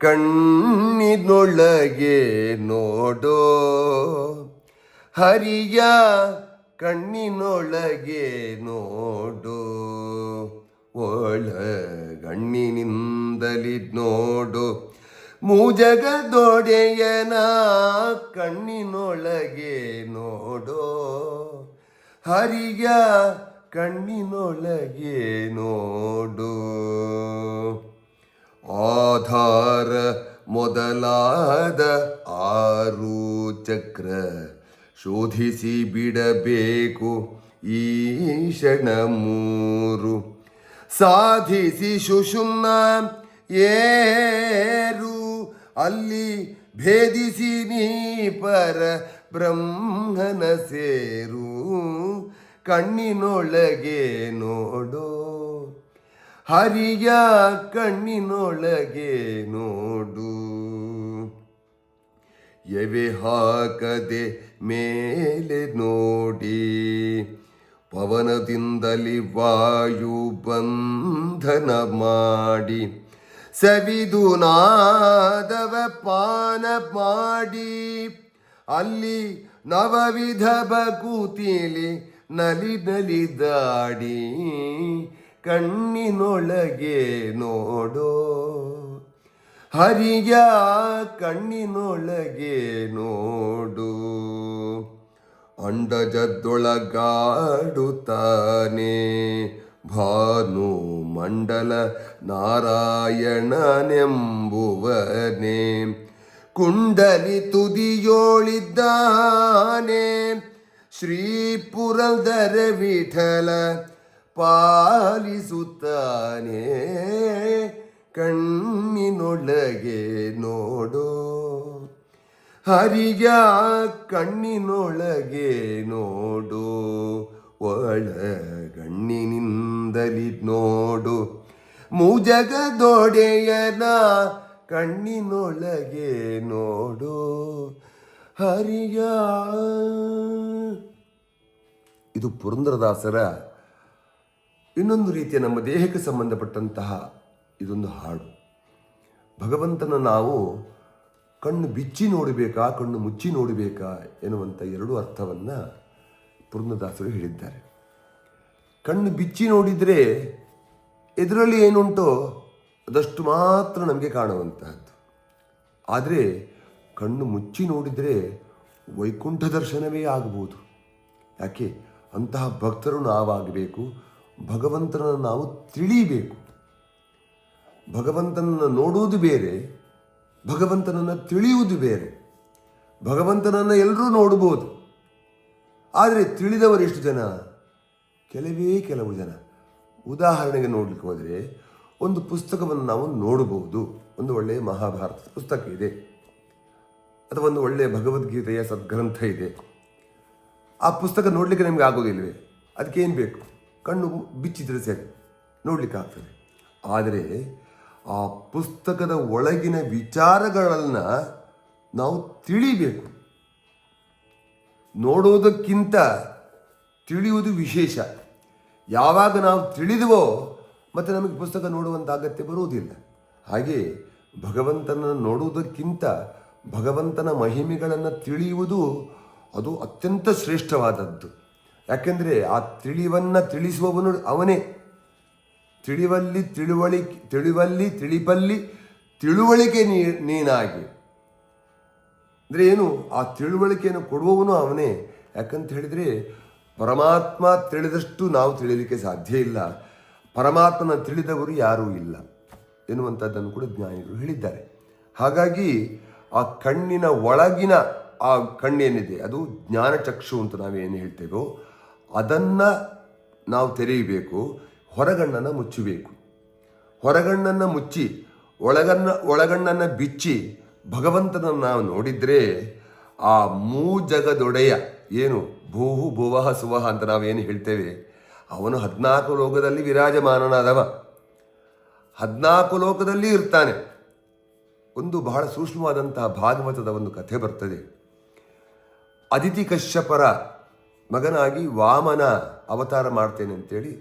ಕಣ್ಣಿನೊಳಗೆ ನೋಡೋ. ಹರಿಯ ಕಣ್ಣಿನೊಳಗೆ ನೋಡು. ಒಳಗಣ್ಣಿನಿಂದಲಿ ನೋಡು. ಮೂಜಗದೊಡೆಯನ ಕಣ್ಣಿನೊಳಗೆ ನೋಡೋ. ಹರಿಯ ಕಣ್ಣಿನೊಳಗೆ ನೋಡು. ಆಧಾರ ಮೊದಲಾದ ಆರು ಚಕ್ರ ಶೋಧಿಸಿ ಬಿಡಬೇಕು ಈಶಣ ಮೂರು. ಸಾಧಿಸಿ ಶುಶುಮ್ನ ಏರು, ಅಲ್ಲಿ ಭೇದಿಸಿ ನೀ ಪರ ಬ್ರಹ್ಮನ ಸೇರು. ಕಣ್ಣಿನೊಳಗೆ ನೋಡೋ ಹರಿಯ ಕಣ್ಣಿನೊಳಗೆ ನೋಡು. ಎವೆ ಹಾಕದೆ ಮೇಲೆ ನೋಡಿ. ಪವನದಿಂದಲಿ ವಾಯು ಬಂಧನ ಮಾಡಿ. ಸವಿದು ನಾದವ ಪಾನ ಮಾಡಿ. ಅಲ್ಲಿ ನವವಿಧ ಬಕುತಿಲಿ ನಲಿ ನಲಿದಾಡಿ ಕಣ್ಣಿನೊಳಗೆ ನೋಡೋ. ಹರಿಯ ಕಣ್ಣಿನೊಳಗೆ ನೋಡು. ಅಂಡಜದ್ದೊಳಗಾಡುತ್ತಾನೆ ಭಾನು ಮಂಡಲ ನಾರಾಯಣನೆಂಬುವನೆ. ಕುಂಡಲಿ ತುದಿಯೋಳಿದ್ದಾನೆ ಶ್ರೀ ಪುರಂದರ ವಿಠಲ ಪಾಲಿಸುತ್ತಾನೆ. ಕಣ್ಣಿನೊಳಗೆ ನೋಡೋ. ಹರಿಯ ಕಣ್ಣಿನೊಳಗೆ ನೋಡು. ಒಳಗಣ್ಣಿನಿಂದಲಿ ನೋಡು. ಮುಜಗದೊಡೆಯನ ಕಣ್ಣಿನೊಳಗೆ ನೋಡು. ಹರಿಯ ಇದು ಪುರಂದರದಾಸರ ಇನ್ನೊಂದು ರೀತಿಯ ನಮ್ಮ ದೇಹಕ್ಕೆ ಸಂಬಂಧಪಟ್ಟಂತಹ ಇದೊಂದು ಹಾಡು. ಭಗವಂತನ ನಾವು ಕಣ್ಣು ಬಿಚ್ಚಿ ನೋಡಬೇಕಾ, ಕಣ್ಣು ಮುಚ್ಚಿ ನೋಡಬೇಕಾ ಎನ್ನುವಂಥ ಎರಡು ಅರ್ಥವನ್ನು ಪೂರ್ಣದಾಸರು ಹೇಳಿದ್ದಾರೆ. ಕಣ್ಣು ಬಿಚ್ಚಿ ನೋಡಿದರೆ ಎದುರಲ್ಲಿ ಏನುಂಟೋ ಅದಷ್ಟು ಮಾತ್ರ ನಮಗೆ ಕಾಣುವಂತಹದ್ದು. ಆದರೆ ಕಣ್ಣು ಮುಚ್ಚಿ ನೋಡಿದರೆ ವೈಕುಂಠ ದರ್ಶನವೇ ಆಗಬಹುದು ಯಾಕೆ? ಅಂತಹ ಭಕ್ತರು ನಾವಾಗಬೇಕು ಭಗವಂತನನ್ನು ನಾವು ತಿಳಿಬೇಕು. ಭಗವಂತನನ್ನು ನೋಡುವುದು ಬೇರೆ, ಭಗವಂತನನ್ನು ತಿಳಿಯುವುದು ಬೇರೆ, ಭಗವಂತನನ್ನು ಎಲ್ಲರೂ ನೋಡಬಹುದು ಆದರೆ ತಿಳಿದವರು ಎಷ್ಟು ಜನ? ಕೆಲವೇ ಕೆಲವು ಜನ. ಉದಾಹರಣೆಗೆ ನೋಡಲಿಕ್ಕೆ ಹೋದರೆ ಒಂದು ಪುಸ್ತಕವನ್ನು ನಾವು ನೋಡಬಹುದು ಒಂದು ಒಳ್ಳೆಯ ಮಹಾಭಾರತ ಪುಸ್ತಕ ಇದೆ. ಅಥವಾ ಒಂದು ಒಳ್ಳೆಯ ಭಗವದ್ಗೀತೆಯ ಸದ್ಗ್ರಂಥ ಇದೆ. ಆ ಪುಸ್ತಕ ನೋಡಲಿಕ್ಕೆ ನಮಗೆ ಆಗೋದಿಲ್ವೇ? ಅದಕ್ಕೇನು ಬೇಕು? ಕಣ್ಣು ಬಿಚ್ಚಿದ್ರೆ ಸರಿ, ನೋಡ್ಲಿಕ್ಕೆ ಆಗ್ತದೆ. ಆದರೆ ಆ ಪುಸ್ತಕದ ಒಳಗಿನ ವಿಚಾರಗಳನ್ನು ನಾವು ತಿಳಿಬೇಕು. ನೋಡುವುದಕ್ಕಿಂತ ತಿಳಿಯುವುದು ವಿಶೇಷ. ಯಾವಾಗ ನಾವು ತಿಳಿದುವೋ ಮತ್ತು ನಮಗೆ ಪುಸ್ತಕ ನೋಡುವಂಥ ಅಗತ್ಯ ಬರುವುದಿಲ್ಲ. ಹಾಗೆ ಭಗವಂತನನ್ನು ನೋಡುವುದಕ್ಕಿಂತ ಭಗವಂತನ ಮಹಿಮೆಗಳನ್ನು ತಿಳಿಯುವುದು ಅದು ಅತ್ಯಂತ ಶ್ರೇಷ್ಠವಾದದ್ದು. ಯಾಕೆಂದರೆ ಆ ತಿಳಿವನ್ನು ತಿಳಿಸುವವನು ಅವನೇ. ತಿಳಿವಲ್ಲಿ ತಿಳುವಳಿಕೆ ತಿಳಿವಲ್ಲಿ ತಿಳಿಪಲ್ಲಿ ತಿಳುವಳಿಕೆ ನೀನಾಗಿ. ಅಂದರೆ ಏನು? ಆ ತಿಳುವಳಿಕೆಯನ್ನು ಕೊಡುವವನು ಅವನೇ. ಯಾಕಂತ ಹೇಳಿದರೆ, ಪರಮಾತ್ಮ ತಿಳಿದಷ್ಟು ನಾವು ತಿಳಿಯಲಿಕ್ಕೆ ಸಾಧ್ಯ ಇಲ್ಲ. ಪರಮಾತ್ಮನ ತಿಳಿದವರು ಯಾರೂ ಇಲ್ಲ ಎನ್ನುವಂಥದ್ದನ್ನು ಕೂಡ ಜ್ಞಾನಿಗಳು ಹೇಳಿದ್ದಾರೆ. ಹಾಗಾಗಿ ಆ ಕಣ್ಣಿನ ಒಳಗಿನ ಆ ಕಣ್ಣೇನಿದೆ, ಅದು ಜ್ಞಾನಚಕ್ಷು ಅಂತ ನಾವೇನು ಹೇಳ್ತೇವೋ ಅದನ್ನು ನಾವು ತೆರೆಯಬೇಕು, ಹೊರಗಣ್ಣನ್ನು ಮುಚ್ಚಬೇಕು. ಹೊರಗಣ್ಣನ್ನು ಮುಚ್ಚಿ, ಒಳಗನ್ನ, ಒಳಗಣ್ಣನ್ನು ಬಿಚ್ಚಿ, ಭಗವಂತನನ್ನು ನಾವು ನೋಡಿದರೆ ಆ ಮೂ ಜಗದೊಡೆಯ ಏನು ಭೂಹು ಭುವಹ ಸುವಹ ಅಂತ ನಾವೇನು ಹೇಳ್ತೇವೆ, ಅವನು ಹದಿನಾಲ್ಕು ಲೋಕದಲ್ಲಿ ವಿರಾಜಮಾನನಾದವ. ಹದಿನಾಲ್ಕು ಲೋಕದಲ್ಲಿ ಇರ್ತಾನೆ. ಒಂದು ಬಹಳ ಸೂಕ್ಷ್ಮವಾದಂತಹ ಭಾಗವತದ ಒಂದು ಕಥೆ ಬರ್ತದೆ. ಅದಿತಿ ಕಶ್ಯಪರ ಮಗನಾಗಿ ವಾಮನ ಅವತಾರ ಮಾಡ್ತೇನೆ ಅಂತೇಳಿ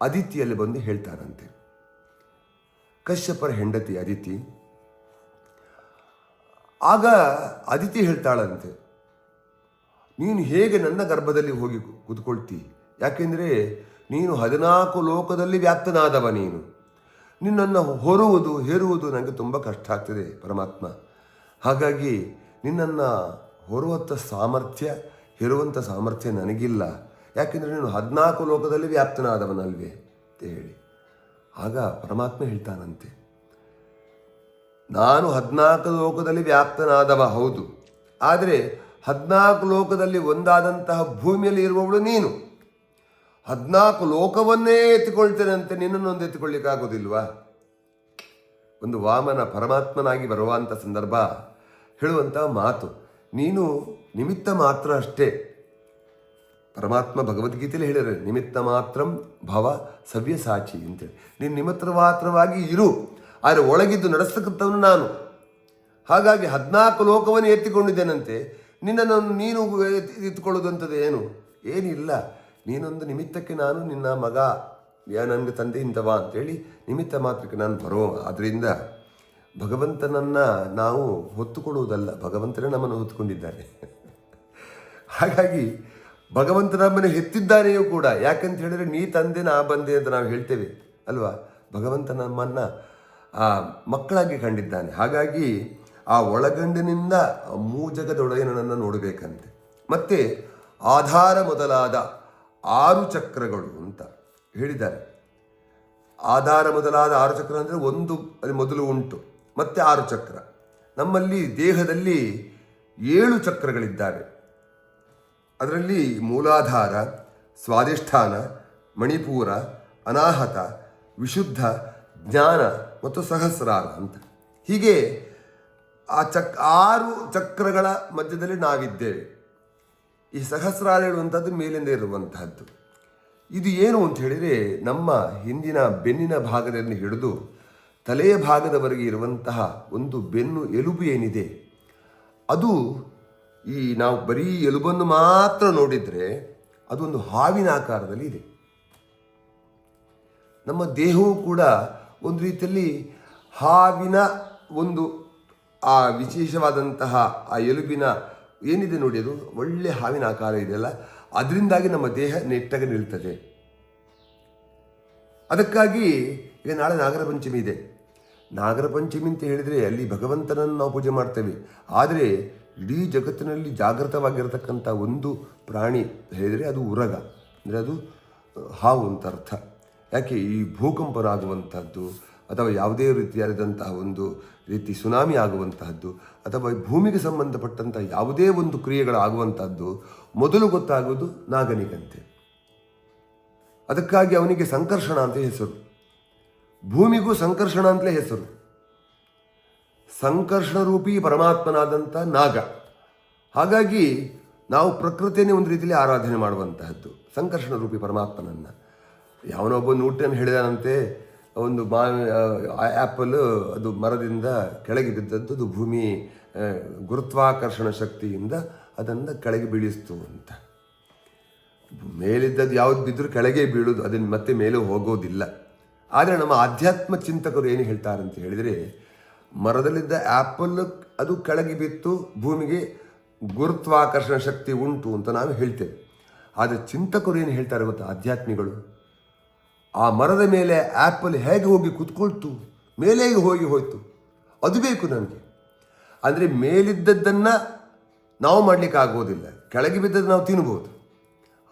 ಅದಿತಿಯಲ್ಲಿ ಬಂದು ಹೇಳ್ತಾರಂತೆ ಕಶ್ಯಪರ ಹೆಂಡತಿ ಅದಿತಿ. ಆಗ ಅದಿತಿ ಹೇಳ್ತಾಳಂತೆ, ನೀನು ಹೇಗೆ ನನ್ನ ಗರ್ಭದಲ್ಲಿ ಹೋಗಿ ಕೂತ್ಕೊಳ್ತಿ? ಯಾಕೆಂದರೆ ನೀನು ಹದಿನಾಲ್ಕು ಲೋಕದಲ್ಲಿ ವ್ಯಾಪ್ತನಾದವ ನೀನು. ನಿನ್ನನ್ನು ಹೊರುವುದು, ಹೇರುವುದು ನನಗೆ ತುಂಬ ಕಷ್ಟ ಆಗ್ತದೆ ಪರಮಾತ್ಮ. ಹಾಗಾಗಿ ನಿನ್ನನ್ನು ಹೊರುವಂಥ ಸಾಮರ್ಥ್ಯ ಹೇರುವಂಥ ಸಾಮರ್ಥ್ಯ ನನಗಿಲ್ಲ. ಯಾಕೆಂದರೆ ನೀನು ಹದಿನಾಲ್ಕು ಲೋಕದಲ್ಲಿ ವ್ಯಾಪ್ತನಾದವನಲ್ವೇ ಅಂತ ಹೇಳಿ. ಆಗ ಪರಮಾತ್ಮ ಹೇಳ್ತಾನಂತೆ, ನಾನು ಹದಿನಾಲ್ಕು ಲೋಕದಲ್ಲಿ ವ್ಯಾಪ್ತನಾದವ, ಹೌದು. ಆದರೆ ಹದಿನಾಲ್ಕು ಲೋಕದಲ್ಲಿ ಒಂದಾದಂತಹ ಭೂಮಿಯಲ್ಲಿ ಇರುವವಳು ನೀನು. ಹದಿನಾಲ್ಕು ಲೋಕವನ್ನೇ ಎತ್ತಿಕೊಳ್ತೇನೆ ನಿನ್ನನ್ನು ಒಂದು ಎತ್ತಿಕೊಳ್ಳಿಕ್ಕಾಗೋದಿಲ್ವಾ ಒಂದು ವಾಮನ ಪರಮಾತ್ಮನಾಗಿ ಬರುವಂಥ ಸಂದರ್ಭ ಹೇಳುವಂತಹ ಮಾತು, ನೀನು ನಿಮಿತ್ತ ಮಾತ್ರ ಅಷ್ಟೇ. ಪರಮಾತ್ಮ ಭಗವದ್ಗೀತೆಯಲ್ಲಿ ಹೇಳಿದರೆ ನಿಮಿತ್ತ ಮಾತ್ರಂ ಭವ ಸವ್ಯಸಾಚಿ ಅಂತೇಳಿ. ನೀನು ನಿಮಿತ್ತ ಮಾತ್ರವಾಗಿ ಇರು, ಆದರೆ ಒಳಗಿದ್ದು ನಡೆಸ್ತಕ್ಕಂಥವನು ನಾನು. ಹಾಗಾಗಿ ಹದಿನಾಲ್ಕು ಲೋಕವನ್ನು ಎತ್ತಿಕೊಂಡಿದ್ದೇನಂತೆ, ನಿನ್ನನ್ನು ನೀನು ಎತ್ತಿ- ಏನು? ಏನಿಲ್ಲ. ನೀನೊಂದು ನಿಮಿತ್ತಕ್ಕೆ ನಾನು ನಿನ್ನ ಮಗ, ಯಾ ನನಗೆ ತಂದೆ ಇಂಥವ ಅಂತೇಳಿ ನಿಮಿತ್ತ ಮಾತ್ರಕ್ಕೆ ನಾನು ಬರೋ ಆದ್ದರಿಂದ ಭಗವಂತನನ್ನು ನಾವು ಹೊತ್ತುಕೊಳ್ಳುವುದಲ್ಲ, ಭಗವಂತನೇ ನಮ್ಮನ್ನು ಹೊತ್ತುಕೊಂಡಿದ್ದಾನೆ ಹಾಗಾಗಿ ಭಗವಂತ ನಮ್ಮನ್ನು ಹೆತ್ತಿದ್ದಾನೆಯೂ ಕೂಡ, ಯಾಕಂತ ಹೇಳಿದ್ರೆ ನೀ ತಂದೆ, ನಾ ಬಂದೆ ಅಂತ ನಾವು ಹೇಳ್ತೇವೆ ಅಲ್ವಾ? ಭಗವಂತ ನಮ್ಮನ್ನು ಆ ಮಕ್ಕಳಾಗಿ ಕಂಡಿದ್ದಾನೆ. ಹಾಗಾಗಿ ಆ ಒಳಗಂಡಿನಿಂದ ಮೂಜಗದೊಡೆಯನನ್ನು ನೋಡಬೇಕಂತೆ. ಮತ್ತೆ ಆಧಾರ ಮೊದಲಾದ ಆರು ಚಕ್ರಗಳು ಅಂತ ಹೇಳಿದ್ದಾರೆ. ಆಧಾರ ಮೊದಲಾದ ಆರು ಚಕ್ರ ಅಂದರೆ ಒಂದು, ಅಲ್ಲಿ ಮೊದಲು ಉಂಟು, ಮತ್ತೆ ಆರು ಚಕ್ರ. ನಮ್ಮಲ್ಲಿ ದೇಹದಲ್ಲಿ ಏಳು ಚಕ್ರಗಳಿದ್ದಾವೆ. ಅದರಲ್ಲಿ ಮೂಲಾಧಾರ, ಸ್ವಾಧಿಷ್ಠಾನ, ಮಣಿಪೂರ, ಅನಾಹತ, ವಿಶುದ್ಧ, ಜ್ಞಾನ ಮತ್ತು ಸಹಸ್ರಾರ ಅಂತ. ಹೀಗೆ ಆ ಚಕ್, ಆರು ಚಕ್ರಗಳ ಮಧ್ಯದಲ್ಲಿ ನಾವಿದ್ದೇವೆ. ಈ ಸಹಸ್ರಾರ ಹೇಳುವಂಥದ್ದು ಮೇಲಿಂದ ಇರುವಂತಹದ್ದು. ಇದು ಏನು ಅಂತ ಹೇಳಿದರೆ ನಮ್ಮ ಹಿಂದಿನ ಬೆನ್ನಿನ ಭಾಗದಲ್ಲಿ ಹಿಡಿದು ತಲೆಯ ಭಾಗದವರೆಗೆ ಇರುವಂತಹ ಒಂದು ಬೆನ್ನು, ಎಲುಬು ಏನಿದೆ, ಅದು ಈ ನಾವು ಬರೀ ಎಲುಬನ್ನು ಮಾತ್ರ ನೋಡಿದರೆ ಅದೊಂದು ಹಾವಿನ ಆಕಾರದಲ್ಲಿ ಇದೆ. ನಮ್ಮ ದೇಹವು ಕೂಡ ಒಂದು ರೀತಿಯಲ್ಲಿ ಹಾವಿನ ಒಂದು, ಆ ವಿಶೇಷವಾದಂತಹ ಆ ಎಲುಬಿನ ಏನಿದೆ ನೋಡಿ ಅದು? ಒಳ್ಳೆ ಹಾವಿನ ಆಕಾರ ಇದೆಯಲ್ಲ ಅದರಿಂದಾಗಿ ನಮ್ಮ ದೇಹ ನೆಟ್ಟಾಗಿ ನಿಲ್ತದೆ. ಅದಕ್ಕಾಗಿ ಈಗ ನಾಳೆ ನಾಗರ ಪಂಚಮಿ ಇದೆ. ನಾಗರ ಪಂಚಮಿ ಅಂತ ಹೇಳಿದರೆ ಅಲ್ಲಿ ಭಗವಂತನನ್ನು ನಾವು ಪೂಜೆ ಮಾಡ್ತೇವೆ. ಆದರೆ ಇಡೀ ಜಗತ್ತಿನಲ್ಲಿ ಜಾಗೃತವಾಗಿರತಕ್ಕಂಥ ಒಂದು ಪ್ರಾಣಿ ಹೇಳಿದರೆ ಅದು ಉರಗ. ಅಂದರೆ ಅದು ಹಾವು ಅಂತ ಅರ್ಥ. ಯಾಕೆ ಈ ಭೂಕಂಪನಾಗುವಂಥದ್ದು ಅಥವಾ ಯಾವುದೇ ರೀತಿಯಾದಂತಹ ಒಂದು ರೀತಿ ಸುನಾಮಿ ಆಗುವಂತಹದ್ದು, ಅಥವಾ ಭೂಮಿಗೆ ಸಂಬಂಧಪಟ್ಟಂಥ ಯಾವುದೇ ಒಂದು ಕ್ರಿಯೆಗಳಾಗುವಂಥದ್ದು ಮೊದಲು ಗೊತ್ತಾಗುವುದು ನಾಗನಿಗಂತೆ. ಅದಕ್ಕಾಗಿ ಅವನಿಗೆ ಸಂಕರ್ಷಣ ಅಂತ ಹೆಸರು. ಭೂಮಿಗೂ ಸಂಕರ್ಷಣ ಅಂತಲೇ ಹೆಸರು. ಸಂಕರ್ಷಣ ರೂಪಿ ಪರಮಾತ್ಮನಾದಂಥ ನಾಗ. ಹಾಗಾಗಿ ನಾವು ಪ್ರಕೃತಿಯನ್ನೇ ಒಂದು ರೀತಿಯಲ್ಲಿ ಆರಾಧನೆ ಮಾಡುವಂತಹದ್ದು ಸಂಕರ್ಷಣ ರೂಪಿ ಪರಮಾತ್ಮನನ್ನು. ಯಾವನೊಬ್ಬ ನ್ಯೂಟನ್ ಹೇಳಿದಾನಂತೆ, ಒಂದು ಮಾ ಆ್ಯಪಲ್ ಅದು ಮರದಿಂದ ಕೆಳಗೆ ಬಿದ್ದದ್ದು ಅದು ಭೂಮಿ ಗುರುತ್ವಾಕರ್ಷಣ ಶಕ್ತಿಯಿಂದ ಅದನ್ನು ಕೆಳಗೆ ಬೀಳಿಸ್ತು ಅಂತ. ಮೇಲಿದ್ದದ್ದು ಯಾವ್ದು ಬಿದ್ದರೂ ಕೆಳಗೆ ಬೀಳೋದು, ಅದನ್ನು ಮತ್ತೆ ಮೇಲೆ ಹೋಗೋದಿಲ್ಲ. ಆದರೆ ನಮ್ಮ ಆಧ್ಯಾತ್ಮ ಚಿಂತಕರು ಏನು ಹೇಳ್ತಾರೆ ಅಂತ ಹೇಳಿದರೆ ಮರದಲ್ಲಿದ್ದ ಆ್ಯಪಲ್ ಅದು ಕೆಳಗೆ ಬಿತ್ತು, ಭೂಮಿಗೆ ಗುರುತ್ವಾಕರ್ಷಣ ಶಕ್ತಿ ಉಂಟು ಅಂತ ನಾವು ಹೇಳ್ತೇವೆ. ಆದರೆ ಚಿಂತಕರು ಏನು ಹೇಳ್ತಾರೆ ಗೊತ್ತಾ ಆಧ್ಯಾತ್ಮಿಗಳು? ಆ ಮರದ ಮೇಲೆ ಆ್ಯಪಲ್ ಹೇಗೆ ಹೋಗಿ ಕುತ್ಕೊಳ್ತು? ಮೇಲೆ ಹೋಗಿ ಹೋಯ್ತು. ಅದು ಬೇಕು ನನಗೆ ಅಂದರೆ ಮೇಲಿದ್ದದ್ದನ್ನು ನಾವು ಮಾಡಲಿಕ್ಕೆ ಆಗೋದಿಲ್ಲ. ಕೆಳಗೆ ಬಿದ್ದದ್ದು ನಾವು ತಿನ್ಬೋದು.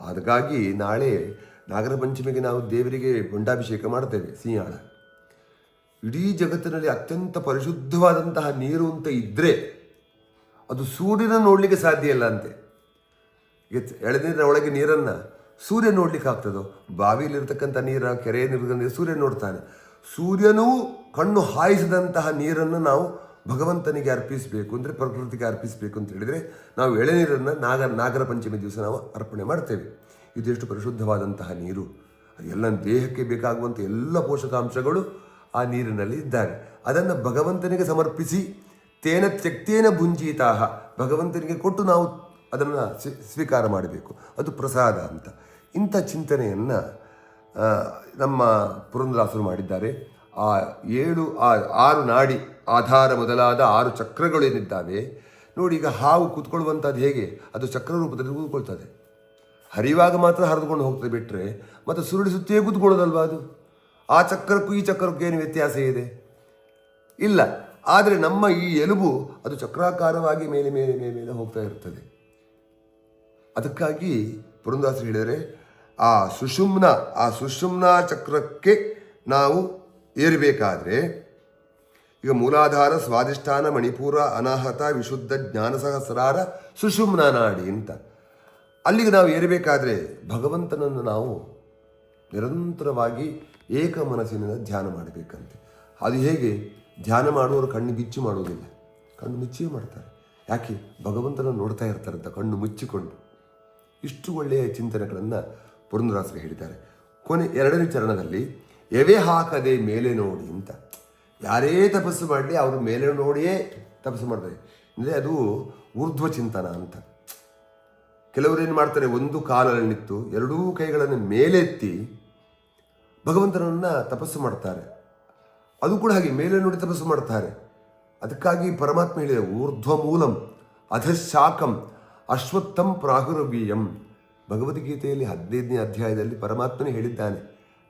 ಹಾಗಾಗಿ ನಾಳೆ ನಾಗರ ಪಂಚಮಿಗೆ ನಾವು ದೇವರಿಗೆ ಗುಂಡಾಭಿಷೇಕ ಮಾಡ್ತೇವೆ, ಸಿಂಹಾಳ. ಇಡೀ ಜಗತ್ತಿನಲ್ಲಿ ಅತ್ಯಂತ ಪರಿಶುದ್ಧವಾದಂತಹ ನೀರು ಅಂತ ಇದ್ದರೆ ಅದು ಸೂರ್ಯನ ನೋಡಲಿಕ್ಕೆ ಸಾಧ್ಯ ಇಲ್ಲ ಅಂತೆ. ಎಳೆನೀರಿನ ಒಳಗೆ ನೀರನ್ನು ಸೂರ್ಯ ನೋಡ್ಲಿಕ್ಕೆ ಆಗ್ತದೋ? ಬಾವಿಯಲ್ಲಿರ್ತಕ್ಕಂಥ ನೀರ, ಕೆರೆ ನೀರು ಸೂರ್ಯ ನೋಡ್ತಾನೆ. ಸೂರ್ಯನೂ ಕಣ್ಣು ಹಾಯಿಸಿದಂತಹ ನೀರನ್ನು ನಾವು ಭಗವಂತನಿಗೆ ಅರ್ಪಿಸಬೇಕು ಅಂದರೆ ಪ್ರಕೃತಿಗೆ ಅರ್ಪಿಸಬೇಕು ಅಂತ ಹೇಳಿದರೆ ನಾವು ಎಳೆನೀರನ್ನು ನಾಗ, ನಾಗರ ಪಂಚಮಿ ದಿವಸ ನಾವು ಅರ್ಪಣೆ ಮಾಡ್ತೇವೆ. ಇದೆಷ್ಟು ಪರಿಶುದ್ಧವಾದಂತಹ ನೀರು. ಎಲ್ಲ ದೇಹಕ್ಕೆ ಬೇಕಾಗುವಂಥ ಎಲ್ಲ ಪೋಷಕಾಂಶಗಳು ಆ ನೀರಿನಲ್ಲಿ ಇದ್ದಾರೆ. ಅದನ್ನು ಭಗವಂತನಿಗೆ ಸಮರ್ಪಿಸಿ, ತೇನ ತ್ಯಕ್ತೇನ ಭುಂಜೀತಾಹ, ಭಗವಂತನಿಗೆ ಕೊಟ್ಟು ನಾವು ಅದನ್ನು ಸ್ವೀ- ಸ್ವೀಕಾರ ಮಾಡಬೇಕು. ಅದು ಪ್ರಸಾದ ಅಂತ. ಇಂಥ ಚಿಂತನೆಯನ್ನು ನಮ್ಮ ಪುರಂದರಾಸರು ಮಾಡಿದ್ದಾರೆ. ಆ ಏಳು, ಆ ಆರು ನಾಡಿ ಆಧಾರ ಮೊದಲಾದ ಆರು ಚಕ್ರಗಳೇನಿದ್ದಾವೆ ನೋಡಿ ಈಗ ಹಾವು ಕೂತ್ಕೊಳ್ಳುವಂಥದ್ದು ಹೇಗೆ? ಅದು ಚಕ್ರ ರೂಪದಲ್ಲಿ ಕೂತ್ಕೊಳ್ತದೆ. ಹರಿಯುವಾಗ ಮಾತ್ರ ಹರಿದುಕೊಂಡು ಹೋಗ್ತದೆ ಬಿಟ್ಟರೆ ಮತ್ತು ಸುರುಳಿ ಸುತ್ತಿಯೇ ಕೂತ್ಕೊಳ್ಳೋದಲ್ವಾ ಅದು? ಆ ಚಕ್ರಕ್ಕೂ ಈ ಚಕ್ರಕ್ಕೂ ಏನು ವ್ಯತ್ಯಾಸ ಇದೆ? ಇಲ್ಲ. ಆದರೆ ನಮ್ಮ ಈ ಎಲುಬು ಅದು ಚಕ್ರಾಕಾರವಾಗಿ ಮೇಲೆ ಮೇಲೆ ಮೇಲೆ ಮೇಲೆ ಹೋಗ್ತಾ ಇರ್ತದೆ ಅದಕ್ಕಾಗಿ ಪುರಂದಾಸರು ಹೇಳಿದರೆ, ಆ ಸುಷುಮ್ನ ಆ ಸುಷುಮ್ನ ಚಕ್ರಕ್ಕೆ ನಾವು ಏರಬೇಕಾದ್ರೆ, ಈಗ ಮೂಲಾಧಾರ ಸ್ವಾದಿಷ್ಠಾನ ಮಣಿಪುರ, ಅನಾಹತ, ವಿಶುದ್ಧ, ಜ್ಞಾನ ಸಹಸ್ರಾರ ಸುಷುಮ್ನ ನಾಡಿ ಅಂತ. ಅಲ್ಲಿಗೆ ನಾವು ಏರಬೇಕಾದ್ರೆ ಭಗವಂತನನ್ನು ನಾವು ನಿರಂತರವಾಗಿ ಏಕ ಮನಸ್ಸಿನಿಂದ ಧ್ಯಾನ ಮಾಡಬೇಕಂತೆ. ಅದು ಹೇಗೆ? ಧ್ಯಾನ ಮಾಡುವವರು ಕಣ್ಣು ಬಿಚ್ಚಿ ಮಾಡುವುದಿಲ್ಲ. ಕಣ್ಣು ಮುಚ್ಚಿಯೇ ಮಾಡ್ತಾರೆ. ಯಾಕೆ? ಭಗವಂತನ ನೋಡ್ತಾ ಇರ್ತಾರಂತ ಕಣ್ಣು ಮುಚ್ಚಿಕೊಂಡು. ಇಷ್ಟು ಒಳ್ಳೆಯ ಚಿಂತನೆಗಳನ್ನು ಪುರಂದರಾಸರು ಹೇಳಿದ್ದಾರೆ. ಕೊನೆ ಎರಡನೇ ಚರಣದಲ್ಲಿ, ಎವೆ ಹಾಕದೆ ಮೇಲೆ ನೋಡಿ ಅಂತ. ಯಾರೇ ತಪಸ್ಸು ಮಾಡಲಿ, ಅವರು ಮೇಲೆ ನೋಡಿಯೇ ತಪಸ್ಸು ಮಾಡ್ತಾರೆ. ಅಂದರೆ ಅದು ಊರ್ಧ್ವ ಚಿಂತನ ಅಂತ. ಕೆಲವರು ಏನು ಮಾಡ್ತಾರೆ? ಒಂದು ಕಾಲಲ್ಲಿ ನಿಂತು ಎರಡೂ ಕೈಗಳನ್ನು ಮೇಲೆತ್ತಿ ಭಗವಂತನನ್ನ ತಪಸ್ಸು ಮಾಡ್ತಾರೆ. ಅದು ಕೂಡ ಹಾಗೆ ಮೇಲೆ ನೋಡಿ ತಪಸ್ಸು ಮಾಡ್ತಾರೆ. ಅದಕ್ಕಾಗಿ ಪರಮಾತ್ಮ ಹೇಳಿದೆ ಊರ್ಧ್ವ ಮೂಲಂ ಅಧಶಾಕಂ ಅಶ್ವತ್ಥಂ ಪ್ರಾಹುರವೀಯಂ ಭಗವದ್ಗೀತೆಯಲ್ಲಿ ಹದಿನೈದನೇ ಅಧ್ಯಾಯದಲ್ಲಿ ಪರಮಾತ್ಮನೇ ಹೇಳಿದ್ದಾನೆ,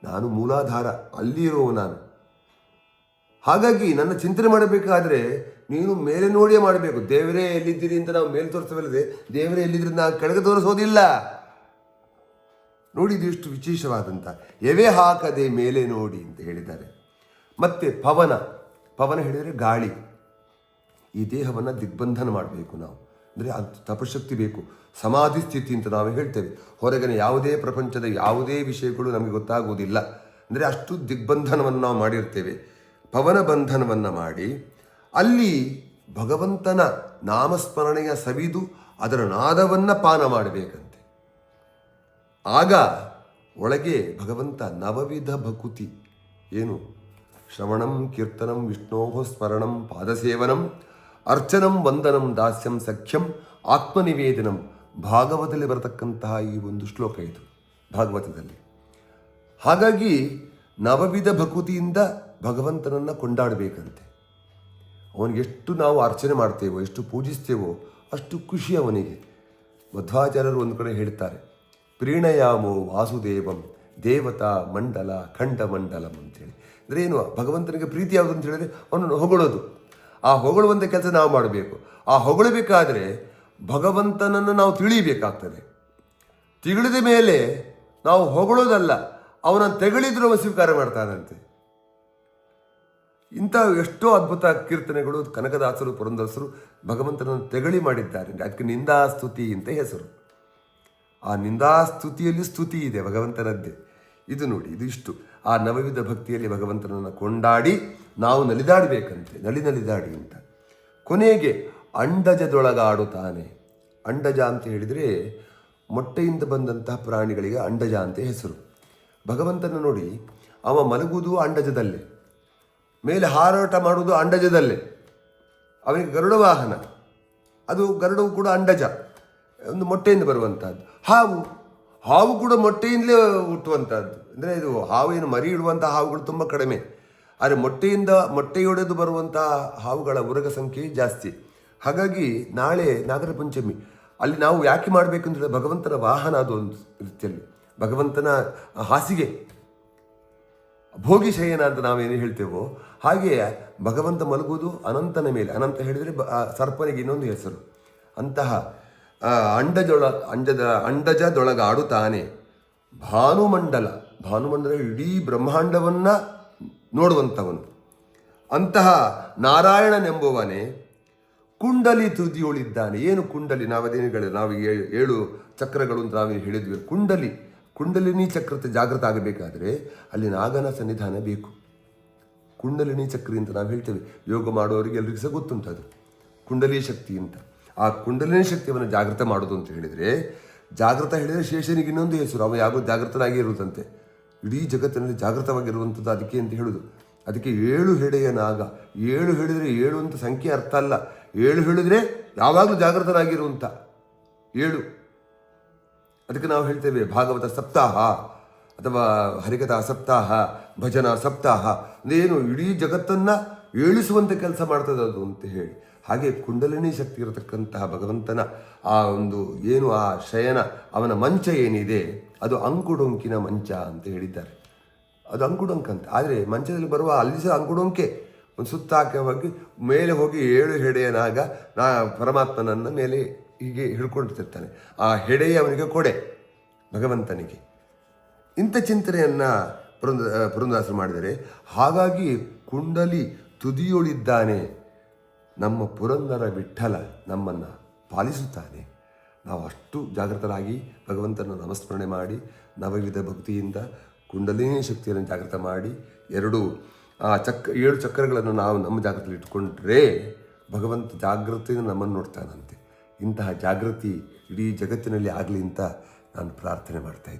ನಾನು ಮೂಲಾಧಾರ ಅಲ್ಲಿ ಇರುವ ನಾನು. ಹಾಗಾಗಿ ನನ್ನ ಚಿಂತನೆ ಮಾಡಬೇಕಾದ್ರೆ ನೀನು ಮೇಲೆ ನೋಡಿಯೇ ಮಾಡಬೇಕು. ದೇವರೇ ಎಲ್ಲಿದ್ದೀರಿ ಅಂತ ನಾವು ಮೇಲೆ ತೋರಿಸಬಲ್ಲದೆ ದೇವರೇ ಎಲ್ಲಿದ್ದೀರಿ ನಾವು ಕೆಳಗೆ ತೋರಿಸೋದಿಲ್ಲ. ನೋಡಿ ಇದು ಎಷ್ಟು ವಿಶೇಷವಾದಂಥ ಎವೆ ಹಾಕದೆ ಮೇಲೆ ನೋಡಿ ಅಂತ ಹೇಳಿದ್ದಾರೆ. ಮತ್ತೆ ಪವನ ಪವನ ಹೇಳಿದರೆ ಗಾಳಿ. ಈ ದೇಹವನ್ನು ದಿಗ್ಬಂಧನ ಮಾಡಬೇಕು ನಾವು. ಅಂದರೆ ಅದು ತಪಶಕ್ತಿ ಬೇಕು. ಸಮಾಧಿ ಸ್ಥಿತಿ ಅಂತ ನಾವು ಹೇಳ್ತೇವೆ. ಹೊರಗಿನ ಯಾವುದೇ ಪ್ರಪಂಚದ ಯಾವುದೇ ವಿಷಯಗಳು ನಮಗೆ ಗೊತ್ತಾಗುವುದಿಲ್ಲ. ಅಂದರೆ ಅಷ್ಟು ದಿಗ್ಬಂಧನವನ್ನು ನಾವು ಮಾಡಿರ್ತೇವೆ. ಪವನ ಬಂಧನವನ್ನು ಮಾಡಿ, ಅಲ್ಲಿ ಭಗವಂತನ ನಾಮಸ್ಮರಣೆಯ ಸವಿದು ಅದರ ನಾದವನ್ನು ಪಾನ ಮಾಡಬೇಕಂತೆ. ಆಗ ಒಳಗೆ ಭಗವಂತ ನವವಿಧ ಭಕುತಿ. ಏನು? ಶ್ರವಣಂ, ಕೀರ್ತನಂ ವಿಷ್ಣೋ ಸ್ಮರಣಂ, ಪಾದಸೇವನಂ, ಅರ್ಚನಂ, ವಂದನಂ, ದಾಸ್ಯಂ, ಸಖ್ಯಂ, ಆತ್ಮನಿವೇದನಂ, ಭಾಗವತದಲ್ಲಿ ಬರತಕ್ಕಂತಹ ಈ ಒಂದು ಶ್ಲೋಕ ಇದು, ಭಾಗವತದಲ್ಲಿ. ಹಾಗಾಗಿ ನವವಿಧ ಭಕುತಿಯಿಂದ ಭಗವಂತನನ್ನು ಕೊಂಡಾಡಬೇಕಂತೆ. ಅವನಿಗೆಷ್ಟು ನಾವು ಅರ್ಚನೆ ಮಾಡ್ತೇವೋ, ಎಷ್ಟು ಪೂಜಿಸ್ತೇವೋ, ಅಷ್ಟು ಖುಷಿ ಅವನಿಗೆ. ಮಧ್ವಾಚಾರ್ಯರು ಒಂದು ಕಡೆ ಹೇಳ್ತಾರೆ ಪ್ರೀಣಯಾಮೋ ವಾಸುದೇವಂ ದೇವತಾ ಮಂಡಲ ಖಂಡಮಂಡಲಂ ಅಂತೇಳಿ. ಅಂದರೆ ಏನು, ಭಗವಂತನಿಗೆ ಪ್ರೀತಿ ಯಾವುದು ಅಂತ ಹೇಳಿದ್ರೆ ಅವನನ್ನು ಹೊಗಳೋದು. ಆ ಹೊಗಳುವಂಥ ಕೆಲಸ ನಾವು ಮಾಡಬೇಕು. ಆ ಹೊಗಳಬೇಕಾದ್ರೆ ಭಗವಂತನನ್ನು ನಾವು ತಿಳಿಬೇಕಾಗ್ತದೆ. ತಿಳಿದ ಮೇಲೆ ನಾವು ಹೊಗಳೋದಲ್ಲ, ಅವನನ್ನು ತೆಗಳಿದ್ರು ಅವ ಸ್ವೀಕಾರ ಮಾಡ್ತಾನಂತೆ. ಇಂಥ ಎಷ್ಟೋ ಅದ್ಭುತ ಕೀರ್ತನೆಗಳು ಕನಕದಾಸರು, ಪುರಂದರಸರು ಭಗವಂತನನ್ನು ತೆಗಳಿ ಮಾಡಿದ್ದಾರೆ. ಅದಕ್ಕೆ ನಿಂದಾಸ್ತುತಿ ಅಂತ ಹೆಸರು. ಆ ನಿಂದಾಸ್ತುತಿಯಲ್ಲಿ ಸ್ತುತಿ ಇದೆ, ಭಗವಂತನದ್ದೇ. ಇದು ನೋಡಿ, ಇದು ಇಷ್ಟು. ಆ ನವವಿಧ ಭಕ್ತಿಯಲ್ಲಿ ಭಗವಂತನನ್ನು ಕೊಂಡಾಡಿ ನಾವು ನಲಿದಾಡಬೇಕಂತೆ, ನಲಿ ನಲಿದಾಡಿ ಅಂತ. ಕೊನೆಗೆ ಅಂಡಜದೊಳಗಾಡುತ್ತಾನೆ ಅಂಡಜ ಅಂತ ಹೇಳಿದರೆ ಮೊಟ್ಟೆಯಿಂದ ಬಂದಂತಹ ಪ್ರಾಣಿಗಳಿಗೆ ಅಂಡಜ ಅಂತ ಹೆಸರು. ಭಗವಂತನ ನೋಡಿ, ಅವ ಮಲಗುವುದು ಅಂಡಜದಲ್ಲೇ. ಮೇಲೆ ಹಾರಾಟ ಮಾಡುವುದು ಅಂಡಜದಲ್ಲೇ. ಅವನಿಗೆ ಗರುಡ ವಾಹನ. ಅದು ಗರುಡವು ಕೂಡ ಅಂಡಜ. ಒಂದು ಮೊಟ್ಟೆಯಿಂದ ಬರುವಂಥದ್ದು ಹಾವು ಹಾವು ಕೂಡ ಮೊಟ್ಟೆಯಿಂದಲೇ ಹುಟ್ಟುವಂಥದ್ದು ಅಂದರೆ ಇದು ಹಾವು ಏನು ಮರಿ ಇಡುವಂಥ ಹಾವುಗಳು ತುಂಬ ಕಡಿಮೆ. ಆದರೆ ಮೊಟ್ಟೆಯಿಂದ ಮೊಟ್ಟೆಯೊಡೆದು ಬರುವಂಥ ಹಾವುಗಳ ಉರಗ ಸಂಖ್ಯೆ ಜಾಸ್ತಿ. ಹಾಗಾಗಿ ನಾಳೆ ನಾಗರ ಪಂಚಮಿ, ಅಲ್ಲಿ ನಾವು ಯಾಕೆ ಮಾಡಬೇಕು ಅಂದರೆ ಭಗವಂತನ ವಾಹನ ಅದು ಒಂದು ರೀತಿಯಲ್ಲಿ. ಭಗವಂತನ ಹಾಸಿಗೆ. ಭೋಗಿ ಶಯನ ಅಂತ ನಾವೇನು ಹೇಳ್ತೇವೋ ಹಾಗೆ ಭಗವಂತ ಮಲಗುವುದು ಅನಂತನ ಮೇಲೆ. ಅನಂತ ಹೇಳಿದರೆ ಸರ್ಪನಿಗೆ ಇನ್ನೊಂದು ಹೆಸರು. ಅಂತಹ ಅಂಡಜೊಳ ಅಂಡದ ಅಂಡಜದೊಳಗಾಡುತ್ತಾನೆ ಭಾನುಮಂಡಲ ಭಾನುಮಂಡಲ ಇಡೀ ಬ್ರಹ್ಮಾಂಡವನ್ನು ನೋಡುವಂಥವನು. ಅಂತಹ ನಾರಾಯಣನೆಂಬುವನೇ ಕುಂಡಲಿ ತುದಿಯೊಳಿದ್ದಾನೆ. ಏನು ಕುಂಡಲಿ? ನಾವದೇನುಗಳು ನಾವು ಏ- ಏಳು ಚಕ್ರಗಳು ಅಂತ ನಾವು ಹೇಳಿದ್ವಿ. ಕುಂಡಲಿ ಕುಂಡಲಿನಿ ಚಕ್ರತೆ ಜಾಗೃತ ಆಗಬೇಕಾದರೆ ಅಲ್ಲಿ ನಾಗನ ಸನ್ನಿಧಾನ ಬೇಕು. ಕುಂಡಲಿನಿ ಚಕ್ರಿ ಅಂತ ನಾವು ಹೇಳ್ತೇವೆ. ಯೋಗ ಮಾಡುವವರಿಗೆ ಎಲ್ರಿಗೂ ಸಹ ಗೊತ್ತುಂಟು ಅದು. ಕುಂಡಲಿ ಶಕ್ತಿ ಅಂತ. ಆ ಕುಂಡಲಿನಿ ಶಕ್ತಿಯನ್ನು ಜಾಗೃತ ಮಾಡೋದು ಅಂತ ಹೇಳಿದರೆ, ಜಾಗೃತ ಹೇಳಿದರೆ ಶೇಷನಿಗೆ ಇನ್ನೊಂದು ಹೆಸರು, ಅವ ಯಾವ ಜಾಗೃತನಾಗಿ ಇರುವುದಂತೆ ಇಡೀ ಜಗತ್ತಿನಲ್ಲಿ ಜಾಗೃತವಾಗಿರುವಂಥದ್ದು ಅದಕ್ಕೆ ಅಂತ ಹೇಳುದು. ಅದಕ್ಕೆ ಏಳು ಹೆಡೆಯ ನಾಗ, ಏಳು ಹೇಳಿದರೆ ಏಳು ಅಂತ ಸಂಖ್ಯೆ ಅರ್ಥ ಅಲ್ಲ. ಏಳು ಹೇಳಿದರೆ ಯಾವಾಗಲೂ ಜಾಗೃತನಾಗಿರುವಂಥ ಏಳು. ಅದಕ್ಕೆ ನಾವು ಹೇಳ್ತೇವೆ, ಭಾಗವತ ಸಪ್ತಾಹ ಅಥವಾ ಹರಿಕಥಾ ಸಪ್ತಾಹ, ಭಜನಾ ಸಪ್ತಾಹ. ಏನು ಇಡೀ ಜಗತ್ತನ್ನು ಏಳಿಸುವಂಥ ಕೆಲಸ ಮಾಡ್ತದೆ ಅದು ಅಂತ ಹೇಳಿ. ಹಾಗೆ ಕುಂಡಲಿನಿ ಶಕ್ತಿ ಇರತಕ್ಕಂತಹ ಭಗವಂತನ ಆ ಒಂದು ಏನು ಆ ಶಯನ, ಅವನ ಮಂಚ ಏನಿದೆ, ಅದು ಅಂಕುಡೊಂಕಿನ ಮಂಚ ಅಂತ ಹೇಳಿದ್ದಾರೆ. ಅದು ಅಂಕುಡೊಂಕ ಅಂತ. ಆದರೆ ಮಂಚದಲ್ಲಿ ಬರುವ ಅಲ್ಲಿ ಸಹ ಅಂಕುಡೊಂಕೆ, ಒಂದು ಸುತ್ತಾಕ ಹೋಗಿ ಮೇಲೆ ಹೋಗಿ ಏಳು ಹೆಡೆಯನಾಗ ನಾ ಪರಮಾತ್ಮನನ್ನ ಮೇಲೆ ಹೀಗೆ ಹಿಡ್ಕೊಂಡಿರ್ತಾನೆ. ಆ ಹೆಡೆಯೇ ಅವನಿಗೆ ಕೊಡೆ, ಭಗವಂತನಿಗೆ. ಇಂಥ ಚಿಂತನೆಯನ್ನು ಪುರಂದ, ಪುರಂದಾಸರು ಮಾಡಿದರೆ, ಹಾಗಾಗಿ ಕುಂಡಲಿ ತುದಿಯೊಳಿದ್ದಾನೆ ನಮ್ಮ ಪುರಂದರ ವಿಠಲ ನಮ್ಮನ್ನು ಪಾಲಿಸುತ್ತಾನೆ. ನಾವು ಅಷ್ಟು ಜಾಗೃತರಾಗಿ ಭಗವಂತನ ನಮಸ್ಮರಣೆ ಮಾಡಿ, ನವವಿಧ ಭಕ್ತಿಯಿಂದ ಕುಂಡಲಿನಿ ಶಕ್ತಿಯನ್ನು ಜಾಗೃತ ಮಾಡಿ, ಎರಡು, ಆ ಚಕ್ರ ಏಳು ಚಕ್ರಗಳನ್ನು ನಾವು ನಮ್ಮ ಜಾಗೃತಿ ಇಟ್ಕೊಂಡ್ರೆ ಭಗವಂತ ಜಾಗೃತಿಯನ್ನು ನಮ್ಮನ್ನು ನೋಡ್ತಾನಂತೆ. ಇಂತಹ ಜಾಗೃತಿ ಇಡೀ ಜಗತ್ತಿನಲ್ಲಿ ಆಗಲಿ ಅಂತ ನಾನು ಪ್ರಾರ್ಥನೆ ಮಾಡ್ತಾ